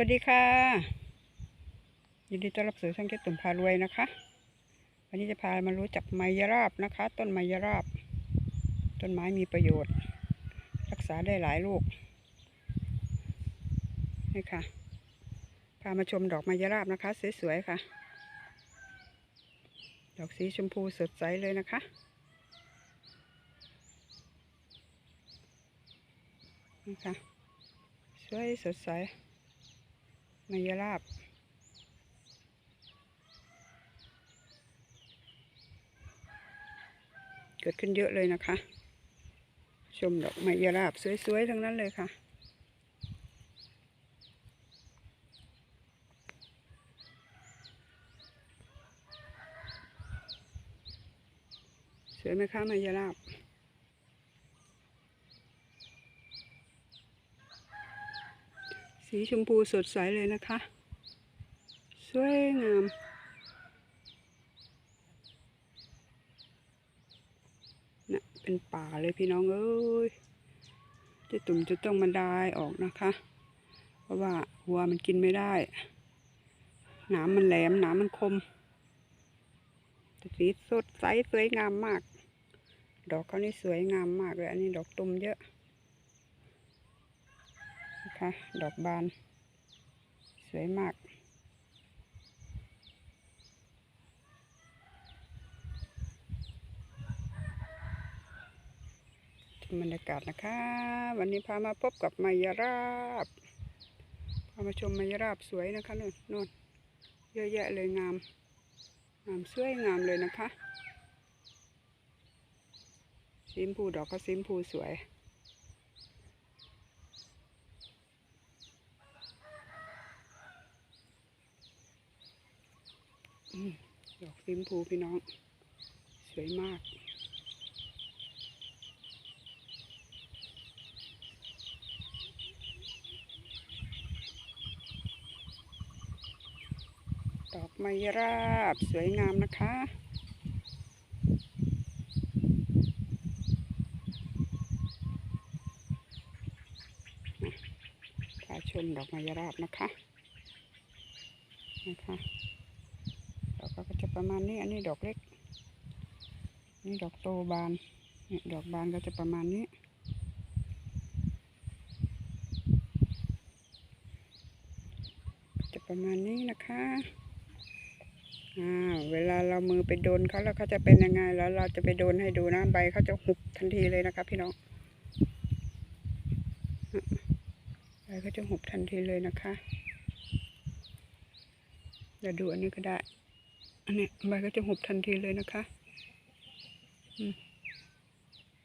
วัสดีค่ะ ยินดีต้อนรับสู่ช่องเก็ตตุ่มพารวยนะคะ วันนี้จะพามารู้จักไมยราบนะคะ ต้นไมยราบ ต้นไม้มีประโยชน์ รักษาได้หลายโรคนี่ค่ะ พามาชมดอกไมยราบนะคะ สวยๆค่ะ ดอกสีชมพูสดใสเลยนะคะนี่ค่ะสวยสดใส มายราบเกิดขึ้นเยอะเลยนะคะ ชมดอกไมายราบสวยๆ ทั้งนั้นเลยค่ะ สวยไหมคะไมายราบ สีชมพูสดใสเลยนะคะ สวยงาม นะเป็นป่าเลยพี่น้องเอ้ยเจะตุ่มจะต้องมาดายออกนะคะ เพราะว่าวัวมันกินไม่ได้หนามมันแหลมหนามมันคมแต่สีสดใสสวยงามมาก ดอกเขานี่สวยงามมากเลย อันนี้ดอกตุ่มเยอะ นะคะดอกบาน สวยมาก บรรยากาศนะคะ วันนี้พามาพบกับไมยราบ พามาชมไมยราบสวยนะคะนู่นนู่นเยอะแยะเลยงาม งามสวยงามเลยนะคะสีมพูดอกก็สีมพูสวย ดอกสีชมพูพี่น้อง สวยมากดอกไมราบสวยงามนะคะ พาชมดอกไมราบนะคะ นะคะ กก็จะประมาณนี้ อันนี้ดอกเล็ก นี่ดอกโตบานนี่ดอกบานก็จะประมาณนี้จะประมาณนี้นะคะอ่าเวลาเรามือไปโดนเขาแล้วเขาจะเป็นยังไงแล้ว เราจะไปโดนให้ดูนะใบเขาจะหุบทันทีเลยนะคะ พี่น้องใบเขาจะหุบทันทีเลยนะคะเดี๋ยวดูอันนี้ก็ได้ อันนี้ใบก็จะหุบทันทีเลยนะคะ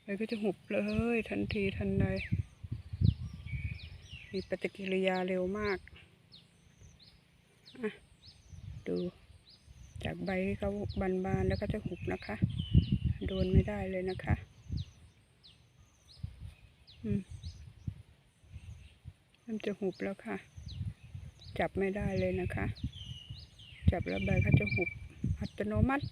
ใบก็จะหุบเลยทันทีทันใดมีปฏิกิริยาเร็วมากอะดูจากใบที่เขาบานๆแล้วก็จะหุบนะคะ โดนไม่ได้เลยนะคะ อืมเริ่มจะหุบแล้วค่ะ จับไม่ได้เลยนะคะ จับแล้วใบเขาจะหุบ อัตโนมัติ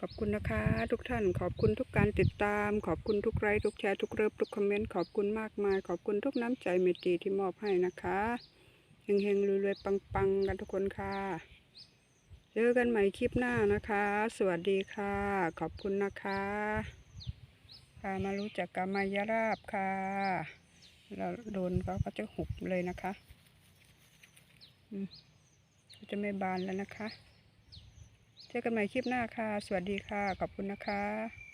ขอบคุณนะคะ ทุกท่าน ขอบคุณทุกการติดตาม ขอบคุณทุกไลค์ทุกแชร์ทุกเลิฟทุกคอมเมนต์ ขอบคุณมากมาย ขอบคุณทุกน้ำใจเมตตาที่มอบให้นะคะเฮงๆรวยๆปังๆ กันทุกคนค่ะ เจอกันใหม่คลิปหน้านะคะ สวัสดีค่ะ ขอบคุณนะคะพามารู้จักกับมายราบค่ะเราโดนเขาก็จะหุบเลยนะคะ จะไม่บานแล้วนะคะ เจอกันใหม่คลิปหน้าค่ะ สวัสดีค่ะ ขอบคุณนะคะ